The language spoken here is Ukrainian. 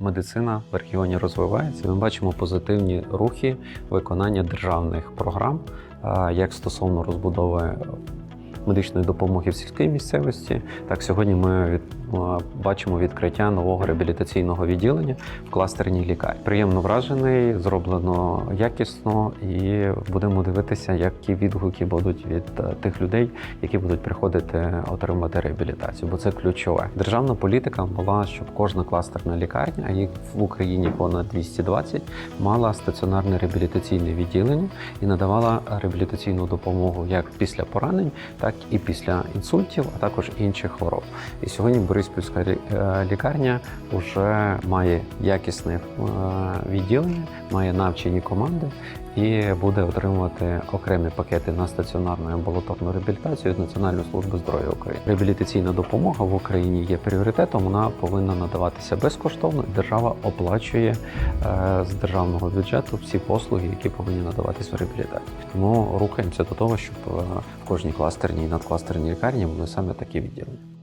Медицина в регіоні розвивається. Ми бачимо позитивні рухи виконання державних програм, як стосовно розбудови медичної допомоги в сільській місцевості. Так сьогодні ми від, бачимо відкриття нового реабілітаційного відділення в кластерній лікарні. Приємно вражений, зроблено якісно, і будемо дивитися, які відгуки будуть від е, тих людей, які будуть приходити отримати реабілітацію, бо це ключове. Державна політика була, щоб кожна кластерна лікарня, а їх в Україні понад 220, мала стаціонарне реабілітаційне відділення і надавала реабілітаційну допомогу як після поранень, так і після інсультів, а також інших хвороб. І сьогодні Бориспільська е, лікарня вже має якісне відділення, має навчені команди і буде отримувати окремі пакети на стаціонарну амбулаторну реабілітацію від Національної служби здоров'я України. Реабілітаційна допомога в Україні є пріоритетом. Вона повинна надаватися безкоштовно. і Держава оплачує е, з державного бюджету всі послуги, які повинні надаватися в реабілітації. Тому рухаємося до того, щоб е, в кожній кластерній і надкластерній лікарні були саме такі відділення.